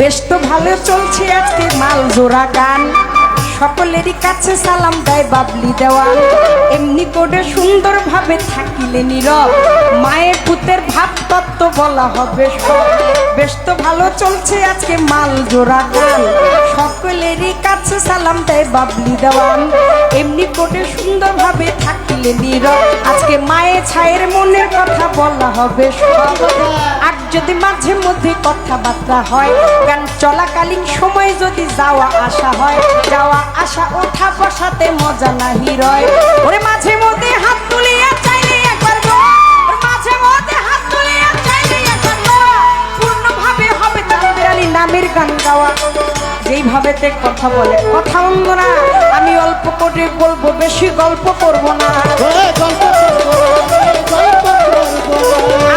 বেশ তো ভালো চলছে আজকে মাল জোড়া গান। সকলেরই কাছে সালাম দেয় বাবলি দেওয়া। এমনি করে সুন্দর ভাবে থাকিলে নীরব। মায়ের পুতের ভাব তত্ত্ব বলা হবে। বেশ তো ভালো চলছে আজকে মাল জোড়া গান। সকলেরই কাছে সালাম দেয় বাবলি দেওয়ান। এমনি করে সুন্দর ভাবে থাকিলে নীরব। আজকে মায়ের ছায়ের মনের কথা বলা হবে আর যদি মাঝে মধ্যে কথাবার্তা হয়, গান চলাকালীন সময় যদি যাওয়া আসা হয়, যাওয়া আসা ওঠা বসাতে মজা নাহি রয় ওরে মাঝে মধ্যে হাত তুলিয়া নামের গান গাওয়া। যেইভাবে তে কথা বলে, কথা অন্য না। আমি অল্প করে বলব, বেশি গল্প করব না।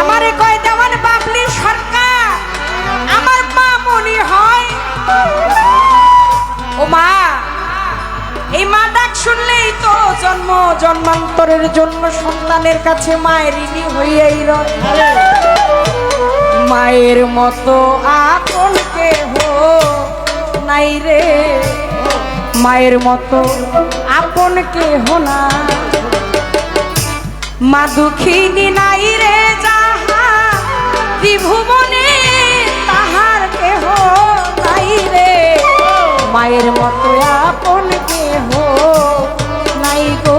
আমারে কয় বাবলি সরকার, আমার মা মনি হয়। ও মা, এই মা ডাক শুনলেই তো জন্ম, জন্মান্তরের জন্য সন্তানের কাছে মায়ের ঋণী হইয়াই রয়। মায়ের মতো আপন কেহ নাই রে। মায়ের মতো আপন কেহ না মা দুঃখিনী নাই রে যাহা ত্রিভুবনে তাহার কেহ নাই রে। মায়ের মতো আপন কেহ নাই গো।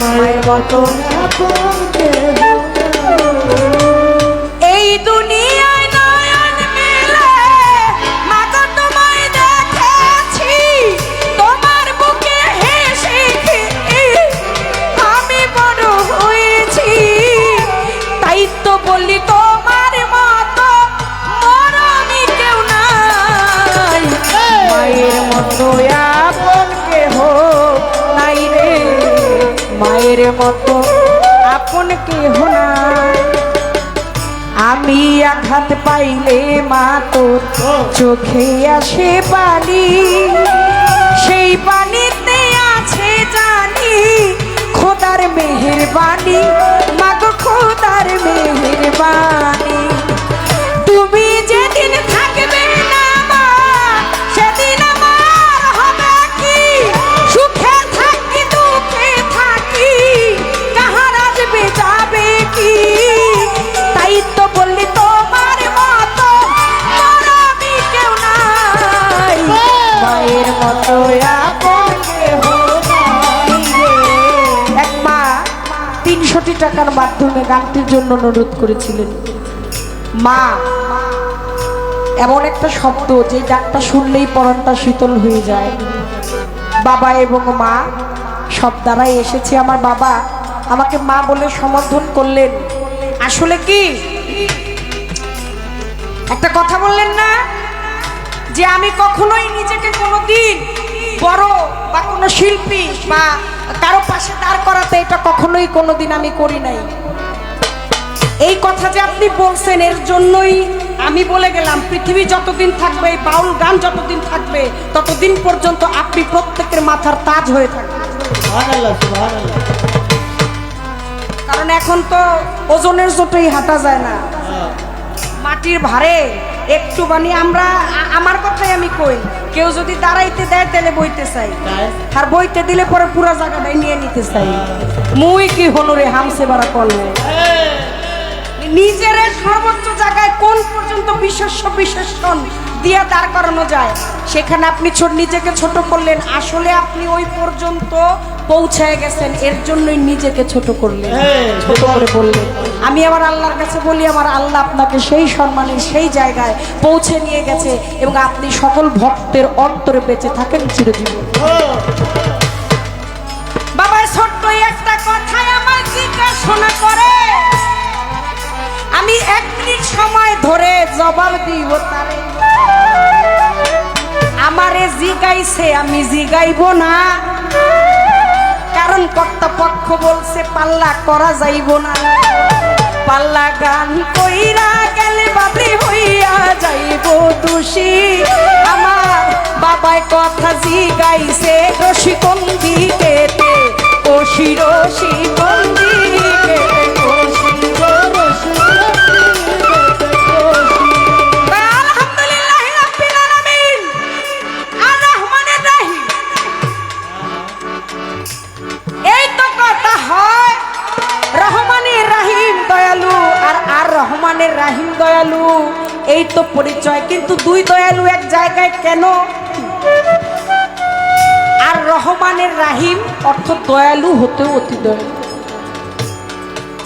মায়ের মতো আপন মতো আপন কেহ নাই রে। মায়ের মতো আপন কেহ নাই। আমি আঘাত পাইলে মা তোর চোখে আসে পানি। সেই পানিতে আছে জানি খোদার মেহেরবানি। মাগো খোদার মেহেরবানি। তুমি তিনশোটি টাকার মাধ্যমে গানটির জন্য অনুরোধ করেছিলেন। মা, এমন একটা শব্দ যে গানটা শুনলেই পরনটা শীতল হয়ে যায়। বাবা এবং মা, সব দ্বারাই এসেছে আমার বাবা। আমাকে মা বলে সমর্থন করলেন। আসলে কি? একটা কথা বললেন না? যে আমি কখনোই নিজেকে কোনোদিন বড় বা কোনো শিল্পী বা কারও পাশে দাঁড় করাতে এটা কখনোই কোনোদিন আমি করি নাই। এই কথা যে আপনি বলছেন এর জন্যই আমি বলে গেলাম পৃথিবী যতদিন থাকবে এই বাউল গান যতদিন থাকবে ততদিন পর্যন্ত আপনি প্রত্যেকের মাথার তাজ হয়ে থাকবেন। কারণ এখন তো ওজনের জোটেই হাঁটা যায় না। মাটির ভারে একটু মানে আমরা আমার কথাই আমি কই। কেউ যদি দাঁড়াইতে দেয় তাহলে বইতে চাই। আর বইতে দিলে পরে পুরো জায়গাটাই নিয়ে নিতে চাই। মুই কি হলো রে হামসে বাড়া করলে? নিজের সর্বোচ্চ জায়গায় কোন পর্যন্ত বিশেষ্য বিশেষণ দিয়ে দাঁড় করানো যায়? সেখানে আপনি ছোট নিজেকে ছোট করলেন। আসলে আপনি ওই পর্যন্ত পৌঁছায় গেছেন এর জন্যই নিজেকে ছোট করলেন। ছোট। করে বললেন আমি আমার আল্লাহর কাছে বলি আমার আল্লাহ আপনাকে সেই সম্মানের সেই জায়গায় পৌঁছে নিয়ে গেছে এবং আপনি সকল ভক্তের অন্তরে বেঁচে থাকেন চিরজীবন। বাবা ছোট্ট একটা কথাই আমার জিজ্ঞাসা করে। আমি এক মিনিট সময় ধরে জবাব দিব তারে। আমারে জিগাইছে আমি জিগাইব না। কারণ কর্তাপক্ষ বলছে, পাল্লা করা যাইব না। পাল্লা গান কইরা গেলে বাদে হইয়া যাইব দোষী। আমার বাবায় কথা জিগাইছে রশি কোন দিকেতে রশি এই তো পরিচয় কিন্তু দুই দয়ালু এক জায়গায় কেন? আর রহমানের রাহিম অর্থ দয়ালু হতেও অতি দয়ালু।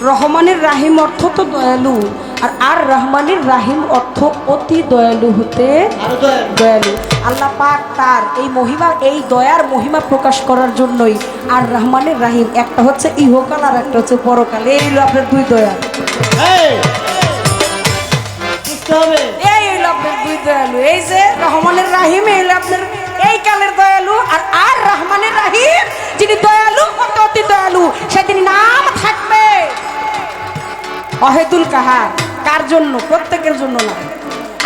রহমানের রাহিম অর্থ তো দয়ালু আর আর রহমানের রাহিম অর্থ অতি দয়ালু হতে দয়ালু। আল্লাহ পাক তার এই মহিমা এই দয়ার মহিমা প্রকাশ করার জন্যই আর রহমানের রাহিম একটা হচ্ছে ইহকাল আর একটা হচ্ছে পরকাল। এই হলো আপনার দুই দয়া। বুঝতে হবে। এই হলো আপনার দুই দয়ালু। এই যে রহমানের রাহিম, এই আপনার এই কালের দয়ালু। আর আর রহমানের রাহিম, যিনি দয়ালু, অত অতি দয়ালু, সেদিন নাম থাকবে। অহেদুল কাহার, কার জন্য? প্রত্যেকের জন্য না।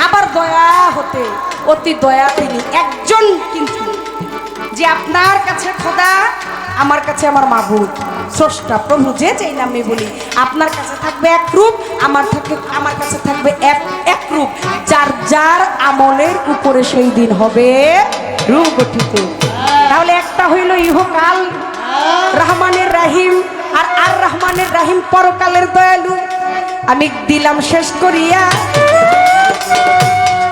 আবার দয়া হতে, অতি দয়া তিনি একজন কিন্তু। যে আপনার কাছে খোদা, আমার কাছে আমার মাবুদ। স্রষ্টা প্রভু যে যেই নামে বলি, আপনার কাছে থাকবে এক রূপ, আমার থাকে, আমার কাছে থাকবে এক এক রূপ। যার যার আমলের উপরে সেই দিন হবে রূপ গঠিত। তাহলে একটা হইল ইহকাল, রহমানের রাহিম, আর আর রহমানের রাহিম পরকালের দয়ালু। আমি দিলাম শেষ করিয়া,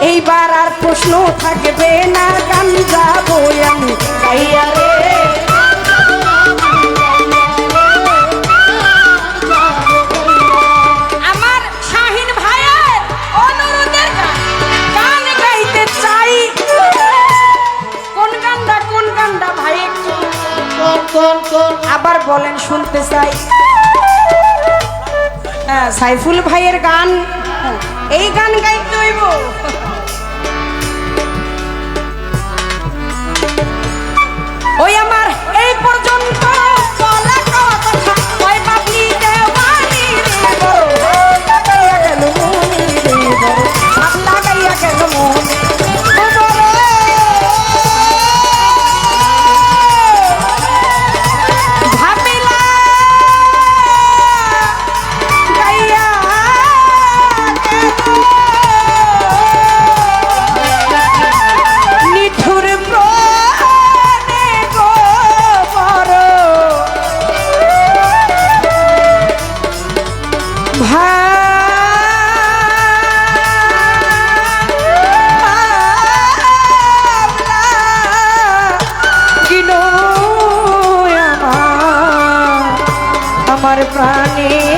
এইবার আর প্রশ্ন থাকবে না। আবার বলেন শুনতে চাই। হ্যাঁ সাইফুল ভাইয়ের গান হ্যাঁ, এই গান গাইতে হইব। আমার প্রাণে